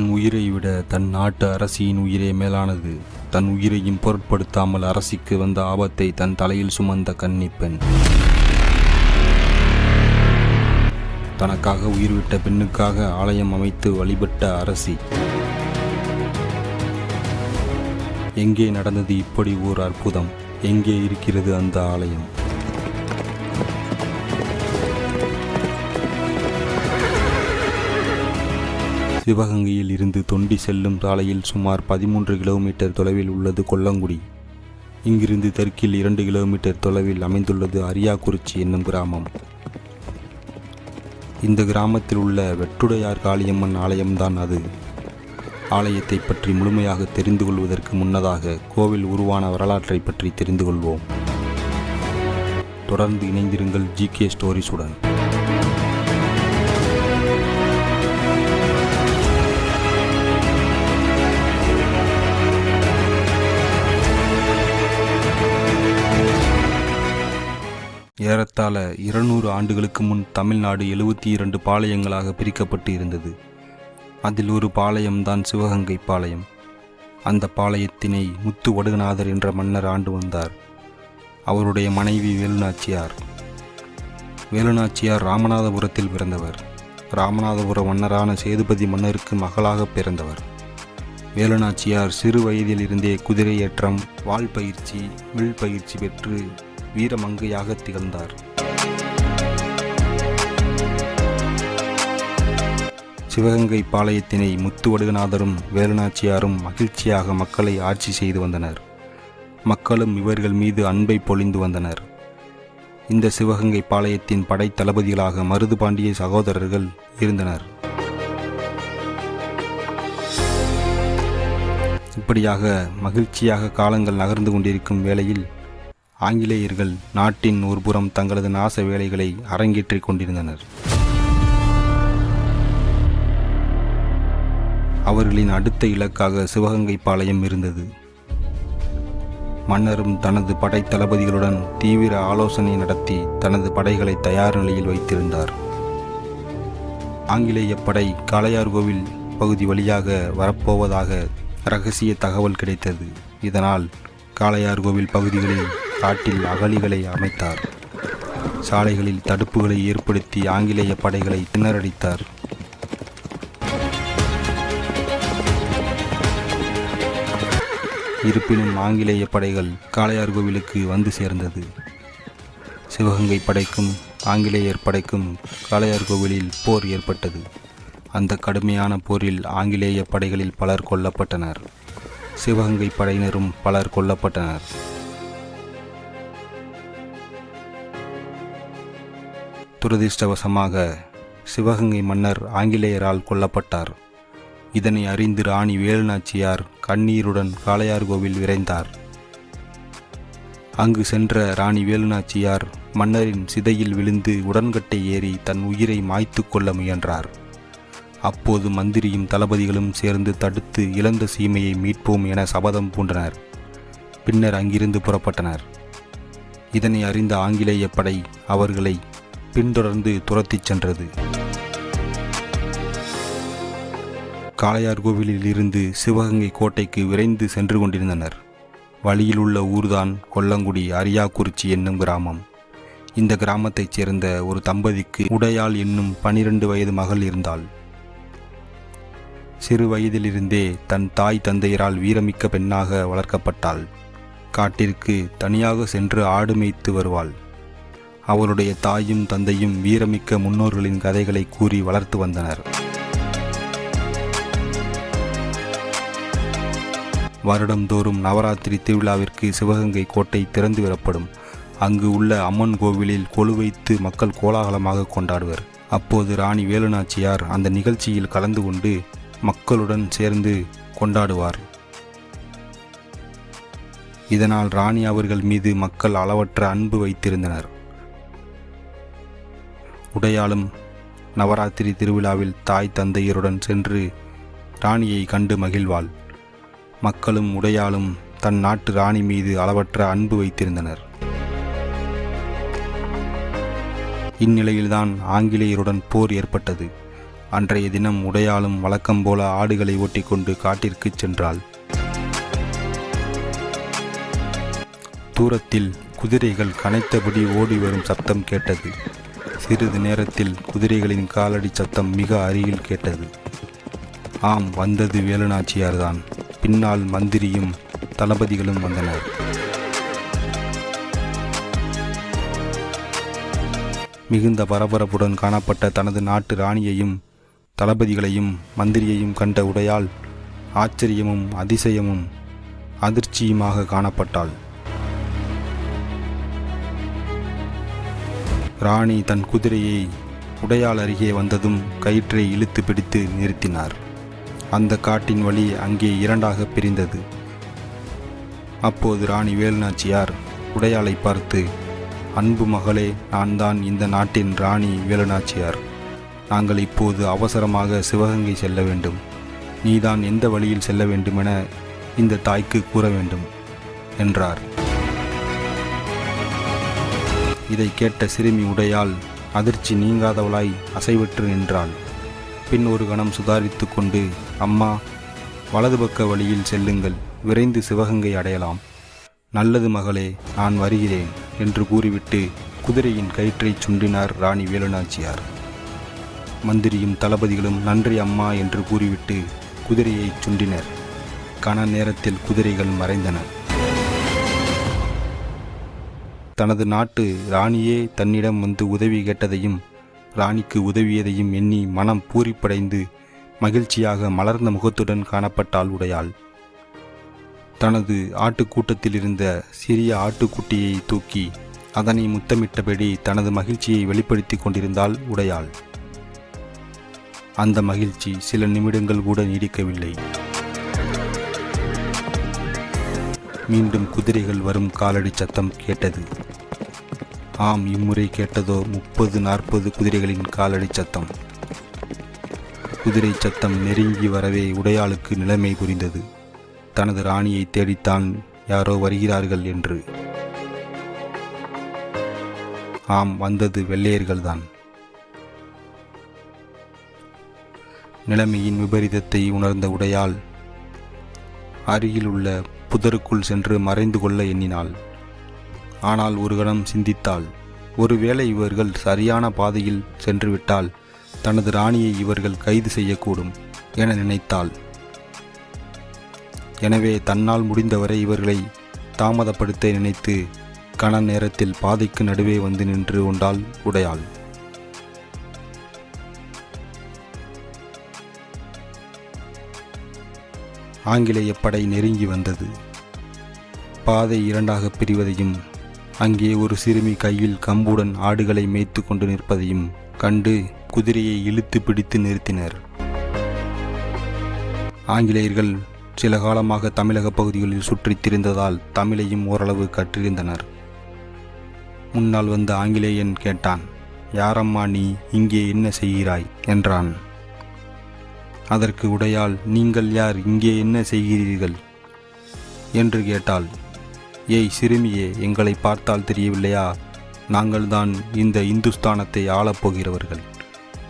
தன் உயிரை விட தன் நாட்டு அரசியின் உயிரே மேலானது. தன் உயிரையும் பொருட்படுத்தாமல் அரசிக்கு வந்த ஆபத்தை தன் தலையில் சுமந்த கன்னிப்பெண் தனக்காக உயிர்விட்ட பெண்ணுக்காக ஆலயம் அமைத்து வழிபட்ட அரசி. எங்கே நடந்தது இப்படி ஓர் அற்புதம்? எங்கே இருக்கிறது அந்த ஆலயம்? சிவகங்கையில் இருந்து தொண்டி செல்லும் சாலையில் சுமார் பதிமூன்று கிலோமீட்டர் தொலைவில் உள்ளது கொல்லங்குடி. இங்கிருந்து தெற்கில் இரண்டு கிலோமீட்டர் தொலைவில் அமைந்துள்ளது அரியாக்குறிச்சி என்னும் கிராமம். இந்த கிராமத்தில் உள்ள வெட்டுடையார் காளியம்மன் ஆலயம்தான் அது. ஆலயத்தை பற்றி முழுமையாக தெரிந்து கொள்வதற்கு முன்னதாக கோவில் உருவான வரலாற்றை பற்றி தெரிந்து கொள்வோம். தொடர்ந்து இணைந்திருங்கள் ஜிகே ஸ்டோரிஸுடன் ஏறத்தாழ இருநூறு ஆண்டுகளுக்கு முன் தமிழ்நாடு எழுபத்தி இரண்டு பாளையங்களாக பிரிக்கப்பட்டு இருந்தது. அதில் ஒரு பாளையம்தான் சிவகங்கை பாளையம். அந்த பாளையத்தினை முத்து வடுகநாதர் என்ற மன்னர் ஆண்டு வந்தார். அவருடைய மனைவி வேலுநாச்சியார். வேலுநாச்சியார் ராமநாதபுரத்தில் பிறந்தவர். ராமநாதபுர மன்னரான சேதுபதி மன்னருக்கு மகளாக பிறந்தவர். வேலுநாச்சியார் சிறு வயதில் இருந்தே குதிரையேற்றம் வால் பயிற்சி வில் பயிற்சி பெற்று வீரமங்கையாக திகழ்ந்தார். சிவகங்கை பாளையத்தினை முத்துவடுகநாதரும் வேலுநாச்சியாரும் மகிழ்ச்சியாக மக்களை ஆட்சி செய்து வந்தனர். மக்களும் இவர்கள் மீது அன்பை பொழிந்து வந்தனர். இந்த சிவகங்கை பாளையத்தின் படை தளபதிகளாக மருது பாண்டிய சகோதரர்கள் இருந்தனர். இப்படியாக மகிழ்ச்சியாக காலங்கள் நகர்ந்து கொண்டிருக்கும் வேளையில் ஆங்கிலேயர்கள் நாட்டின் ஒருபுறம் தங்களது நாச வேலைகளை அரங்கேற்றிக் கொண்டிருந்தனர். அவர்களின் அடுத்த இலக்காக சிவகங்கை பாளையம் இருந்தது. மன்னரும் தனது படை தளபதிகளுடன் தீவிர ஆலோசனை நடத்தி தனது படைகளை தயார் நிலையில் வைத்திருந்தார். ஆங்கிலேய படை காளையார்கோவில் பகுதி வழியாக வரப்போவதாக ரகசிய தகவல் கிடைத்தது. இதனால் காளையார்கோவில் பகுதிகளில் காட்டில் அகழிகளை அமைத்தார். சாலைகளில் தடுப்புகளை ஏற்படுத்தி ஆங்கிலேய படைகளை திணறடித்தார். இருப்பினும் ஆங்கிலேய படைகள் காளையார் கோவிலுக்கு வந்து சேர்ந்தது. சிவகங்கை படைக்கும் ஆங்கிலேயர் படைக்கும் காளையார் கோவிலில் போர் ஏற்பட்டது. அந்த கடுமையான போரில் ஆங்கிலேய படைகளில் பலர் கொல்லப்பட்டனர். சிவகங்கை படையினரும் பலர் கொல்லப்பட்டனர். துரதிர்ஷ்டவசமாக சிவகங்கை மன்னர் ஆங்கிலேயரால் கொல்லப்பட்டார். இதனை அறிந்து ராணி வேலுநாச்சியார் கண்ணீருடன் காளையார் கோவில் விரைந்தார். அங்கு சென்ற ராணி வேலுநாச்சியார் மன்னரின் சிதையில் விழுந்து உடன்கட்டை ஏறி தன் உயிரை மாய்த்து கொள்ள முயன்றார். அப்போது மந்திரியும் தளபதிகளும் சேர்ந்து தடுத்து இழந்த சீமையை மீட்போம் என சபதம் பூண்டனர். பின்னர் அங்கிருந்து புறப்பட்டனர். இதனை அறிந்த ஆங்கிலேய படை அவர்களை பின்தொடர்ந்து துரத்திச் சென்றது. காளையார்கோவிலில் இருந்து சிவகங்கை கோட்டைக்கு விரைந்து சென்று கொண்டிருந்தனர். வழியில் உள்ள ஊர்தான் கொல்லங்குடி அரியாக்குறிச்சி என்னும் கிராமம். இந்த கிராமத்தைச் சேர்ந்த ஒரு தம்பதிக்கு உடையாள் என்னும் பனிரெண்டு வயது மகள் இருந்தாள். சிறு வயதிலிருந்தே தன் தாய் தந்தையரால் வீரமிக்க பெண்ணாக வளர்க்கப்பட்டாள். காட்டிற்கு தனியாக சென்று ஆடு மேய்த்து வருவாள். அவளுடைய தாயும் தந்தையும் வீரமிக்க முன்னோர்களின் கதைகளை கூறி வளர்த்து வந்தனர். வருடந்தோறும் நவராத்திரி திருவிழாவிற்கு சிவகங்கை கோட்டை திறந்து விடப்படும். அங்கு உள்ள அம்மன் கோவிலில் கொலு வைத்து மக்கள் கோலாகலமாக கொண்டாடுவர். அப்போது ராணி வேலுநாச்சியார் அந்த நிகழ்ச்சியில் கலந்து கொண்டு மக்களுடன் சேர்ந்து கொண்டாடுவார். இதனால் ராணி அவர்கள் மீது மக்கள் அளவற்ற அன்பு வைத்திருந்தனர். உடையாளும் நவராத்திரி திருவிழாவில் தாய் தந்தையருடன் சென்று ராணியை கண்டு மகிழ்வாள். மக்களும் உடையாலும் தன் நாட்டு ராணி மீது அளவற்ற அன்பு வைத்திருந்தனர். இந்நிலையில்தான் ஆங்கிலேயருடன் போர் ஏற்பட்டது. அன்றைய தினம் உடையாலும் வழக்கம் போல ஆடுகளை ஓட்டிக்கொண்டு காட்டிற்குச் சென்றாள். தூரத்தில் குதிரைகள் கனைத்தபடி ஓடி வரும் சத்தம் கேட்டது. சிறிது நேரத்தில் குதிரைகளின் காலடி சத்தம் மிக அருகில் கேட்டது. ஆம் வந்தது வேலுநாச்சியார்தான். பின்னால் மந்திரியும் தளபதிகளும் வந்தனர். மிகுந்த பரபரப்புடன் காணப்பட்ட தனது நாட்டு ராணியையும் தளபதிகளையும் மந்திரியையும் கண்ட உடையால் ஆச்சரியமும் அதிசயமும் அதிர்ச்சியுமாக காணப்பட்டாள். ராணி தன் குதிரையை உடையால் அருகே வந்ததும் கயிற்றை இழுத்து பிடித்து நிறுத்தினார். அந்த காட்டின் வழி அங்கே இரண்டாக பிரிந்தது. அப்போது ராணி வேலுநாச்சியார் உடையாளை பார்த்து அன்பு மகளே நான் தான் இந்த நாட்டின் ராணி வேலுநாச்சியார். நாங்கள் இப்போது அவசரமாக சிவகங்கை செல்ல வேண்டும். நீதான் எந்த வழியில் செல்ல வேண்டுமென இந்த தாய்க்கு கூற வேண்டும் என்றார். இதை கேட்ட சிறுமி உடையால் அதிர்ச்சி நீங்காதவளாய் அசைவற்று நின்றாள். பின் ஒரு கணம் சுதாரித்து கொண்டு அம்மா வலது பக்க வழியில் செல்லுங்கள் விரைந்து சிவகங்கை அடையலாம். நல்லது மகளே நான் வருகிறேன் என்று கூறிவிட்டு குதிரையின் கயிற்றைச் சுண்டினார் ராணி வேலுநாச்சியார். மந்திரியும் தளபதிகளும் நன்றி அம்மா என்று கூறிவிட்டு குதிரையைச் சுண்டினர். கன நேரத்தில் குதிரைகள் மறைந்தன. தனது நாட்டு ராணியே தன்னிடம் வந்து உதவி கேட்டதையும் ராணிக்கு உதவியதையும் எண்ணி மனம் பூரிப்படைந்து மகிழ்ச்சியாக மலர்ந்த முகத்துடன் காணப்பட்டாள் உடையாள். தனது ஆட்டுக்கூட்டத்தில் இருந்த சிறிய ஆட்டுக்குட்டியை தூக்கி அதனை முத்தமிட்டபடி தனது மகிழ்ச்சியை வெளிப்படுத்தி கொண்டிருந்தாள் உடையாள். அந்த மகிழ்ச்சி சில நிமிடங்கள் கூட நீடிக்கவில்லை. மீண்டும் குதிரைகள் வரும் காலடி சத்தம் கேட்டது. ஆம் இம்முறை கேட்டதோ முப்பது நாற்பது குதிரைகளின் காலடி சத்தம். குதிரை சத்தம் நெருங்கி வரவே உடையாளுக்கு நிலைமை புரிந்தது. தனது ராணியை தேடித்தான் யாரோ வருகிறார்கள் என்று. ஆம் வந்தது வெள்ளையர்கள்தான். நிலைமையின் விபரீதத்தை உணர்ந்த உடையால் அருகில் உள்ள புதருக்குள் சென்று மறைந்து கொள்ள எண்ணினாள். ஆனால் ஒரு கணம் சிந்தித்தாள். ஒருவேளை இவர்கள் சரியான பாதையில் சென்றுவிட்டால் தனது ராணியை இவர்கள் கைது செய்யக்கூடும் என நினைத்தாள். எனவே தன்னால் முடிந்தவரை இவர்களை தாமதப்படுத்த நினைத்து கன நேரத்தில் பாதைக்கு நடுவே வந்து நின்று கொண்டாள் உடையாள். ஆங்கிலேய படை நெருங்கி வந்தது. பாதை இரண்டாக பிரிவதையும் அங்கே ஒரு சிறுமி கையில் கம்புடன் ஆடுகளை மேய்த்து கொண்டு நிற்பதையும் கண்டு குதிரையை இழுத்து பிடித்து நிறுத்தினர். ஆங்கிலேயர்கள் சில காலமாக தமிழக பகுதிகளில் சுற்றித் திரிந்ததால் தமிழையும் ஓரளவு கற்றிருந்தனர் முன்னால் வந்த ஆங்கிலேயன் கேட்டான் யாரம்மா நீ? இங்கே என்ன செய்கிறாய்? என்றான். அதற்கு உடையால் நீங்கள் யார்? இங்கே என்ன செய்கிறீர்கள்? என்று கேட்டாள். ஏய் சிறுமியே எங்களை பார்த்தால் தெரியவில்லையா? நாங்கள்தான் இந்த இந்துஸ்தானத்தை ஆளப்போகிறவர்கள்.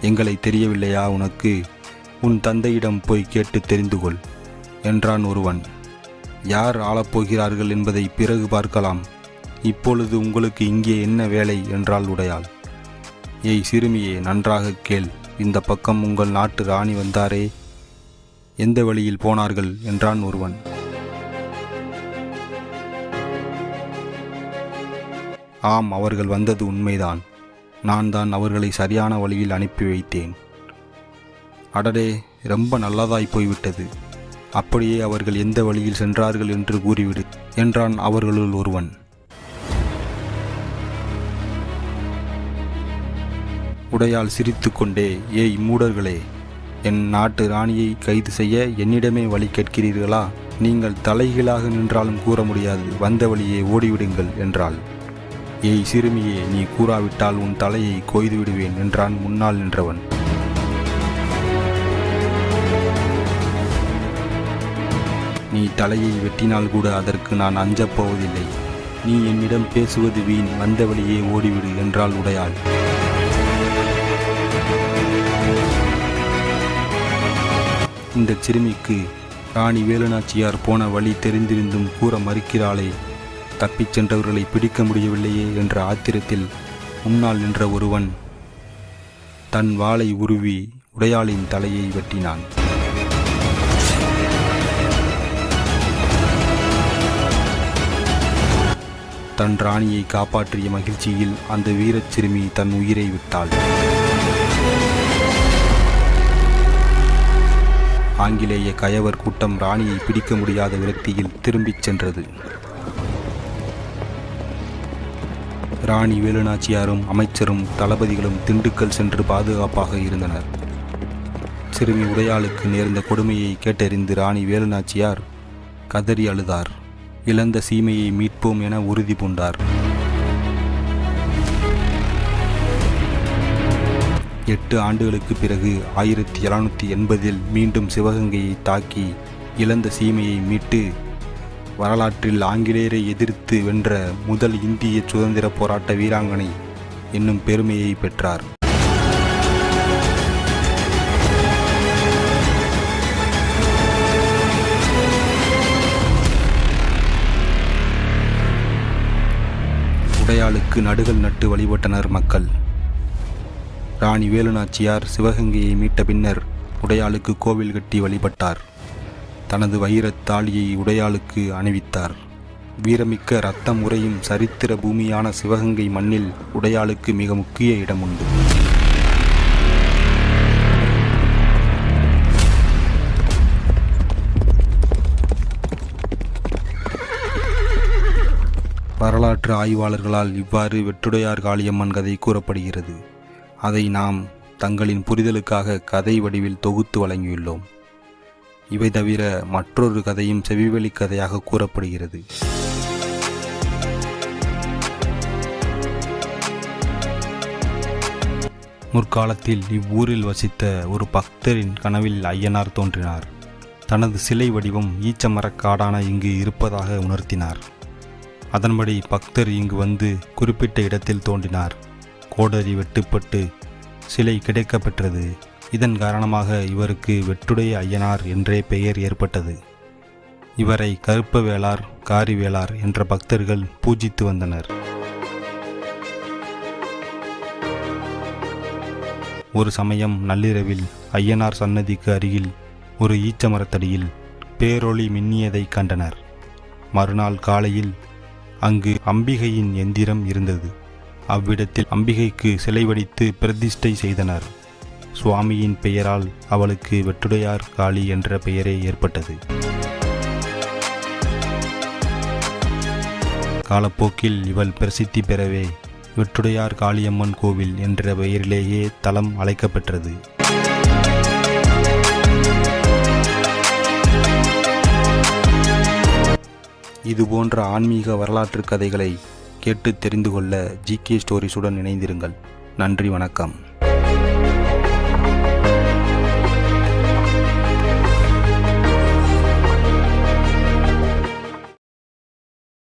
எங்களை தெரியவில்லையா உனக்கு? உன் தந்தையிடம் போய் கேட்டு தெரிந்து கொள் என்றான் ஒருவன். யார் ஆளப்போகிறார்கள் என்பதை பிறகு பார்க்கலாம். இப்பொழுது உங்களுக்கு இங்கே என்ன வேலை? என்றால் உடையாள். ஏய் சிறுமியே நன்றாக கேள். இந்த பக்கம் உங்கள் நாட்டு ராணி வந்தாரே. எந்த வழியில் போனார்கள்? என்றான் ஒருவன். ஆம் அவர்கள் வந்தது உண்மைதான். நான் தான் அவர்களை சரியான வழியில் அனுப்பி வைத்தேன். அடடே ரொம்ப நல்லதாய் போய்விட்டது. அப்படியே அவர்கள் எந்த வழியில் சென்றார்கள் என்று கூறிவிடு என்றான் அவர்களுள் ஒருவன். உடையால் சிரித்துக்கொண்டே ஏய் மூடர்களே என் நாட்டு ராணியை கைது செய்ய என்னிடமே வழி கேட்கிறீர்களா? நீங்கள் தலைகீழாக நின்றாலும் கூற முடியாது வந்த வழியே ஓடிவிடுங்கள் என்றாள். ஏய் சிறுமியே நீ கூறாவிட்டால் உன் தலையை கொய்து விடுவேன் என்றான் முன்னால் நின்றவன். நீ தலையை வெட்டினால் கூட அதற்கு நான் அஞ்சப் போவதில்லை. நீ என்னிடம் பேசுவது வீண் வந்த வழியே ஓடிவிடு என்றாள் உடையாள். இந்த சிறுமிக்கு ராணி வேலுநாச்சியார் போன வழி தெரிந்திருந்தும் கூற மறுக்கிறாளே தப்பிச் சென்றவர்களை பிடிக்க முடியவில்லையே என்ற ஆத்திரத்தில் முன்னால் நின்ற ஒருவன் தன் வாளை உருவி உடையாளின் தலையை வெட்டினான். தன் ராணியை காப்பாற்றிய மகிழ்ச்சியில் அந்த வீரச் சிறுமி தன் உயிரை விட்டாள். ஆங்கிலேய கயவர் கூட்டம் ராணியை பிடிக்க முடியாத விரக்தியில் திரும்பிச் சென்றது. ராணி வேலுநாச்சியாரும் அமைச்சரும் தளபதிகளும் திண்டுக்கல் சென்று பாதுகாப்பாக இருந்தனர். சிறுமி உடையாளுக்கு நேர்ந்த கொடுமையை கேட்டறிந்து ராணி வேலுநாச்சியார் கதறி அழுதார். இழந்த சீமையை மீட்போம் என உறுதி பூண்டார். எட்டு ஆண்டுகளுக்கு பிறகு ஆயிரத்தி எழுநூற்றி எண்பதில் மீண்டும் சிவகங்கையை தாக்கி இழந்த சீமையை மீட்டு வரலாற்றில் ஆங்கிலேயரை எதிர்த்து வென்ற முதல் இந்திய சுதந்திர போராட்ட வீராங்கனை என்னும் பெருமையை பெற்றார். உடையாளுக்கு நடுகள் நட்டு வழிபட்டனர் மக்கள். ராணி வேலுநாச்சியார் சிவகங்கையை மீட்ட பின்னர் உடையாளுக்கு கோவில் கட்டி வழிபட்டார். தனது வைரத் தாலியை உடையாளுக்கு அணிவித்தார். வீரமிக்க இரத்தம் உறையும் சரித்திர பூமியான சிவகங்கை மண்ணில் உடையாளுக்கு மிக முக்கிய இடம் உண்டு வரலாற்று ஆய்வாளர்களால் இவ்வாறு வெற்றுடையார் காளியம்மன் கதை கூறப்படுகிறது. அதை நாம் தங்களின் புரிதலுக்காக கதை வடிவில் தொகுத்து வழங்கியுள்ளோம். இவை தவிர மற்றொரு கதையும் செவிவெளி கதையாக கூறப்படுகிறது. முற்காலத்தில் இவ்வூரில் வசித்த ஒரு பக்தரின் கனவில் ஐயனார் தோன்றினார். தனது சிலை வடிவம் ஈச்சமரக்காடான இங்கு இருப்பதாக உணர்த்தினார். அதன்படி பக்தர் இங்கு வந்து குறிப்பிட்ட இடத்தில் தோன்றினார். கோடரி வெட்டுப்பட்டு சிலை கிடைக்கப்பெற்றது. இதன் காரணமாக இவருக்கு வெற்றுடைய ஐயனார் என்றே பெயர் ஏற்பட்டது. இவரை கருப்ப வேளார் காரி வேளார் என்ற பக்தர்கள் பூஜித்து வந்தனர். ஒரு சமயம் நள்ளிரவில் ஐயனார் சன்னதிக்கு அருகில் ஒரு ஈச்ச மரத்தடியில் பேரொளி மின்னியதை கண்டனர். மறுநாள் காலையில் அங்கு அம்பிகையின் எந்திரம் இருந்தது. அவ்விடத்தில் அம்பிகைக்கு சிலை வடித்து பிரதிஷ்டை செய்தனர். சுவாமியின் பெயரால் அவளுக்கு வெற்றுடையார் காளி என்ற பெயரே ஏற்பட்டது. காலப்போக்கில் இவள் பிரசித்தி பெறவே வெற்றுடையார் காளியம்மன் கோவில் என்ற பெயரிலேயே தலம் அழைக்கப்பெற்றது. இதுபோன்ற ஆன்மீக வரலாற்று கதைகளை கேட்டு தெரிந்து கொள்ள ஜிகே ஸ்டோரிஸுடன் இணைந்திருங்கள். நன்றி வணக்கம்.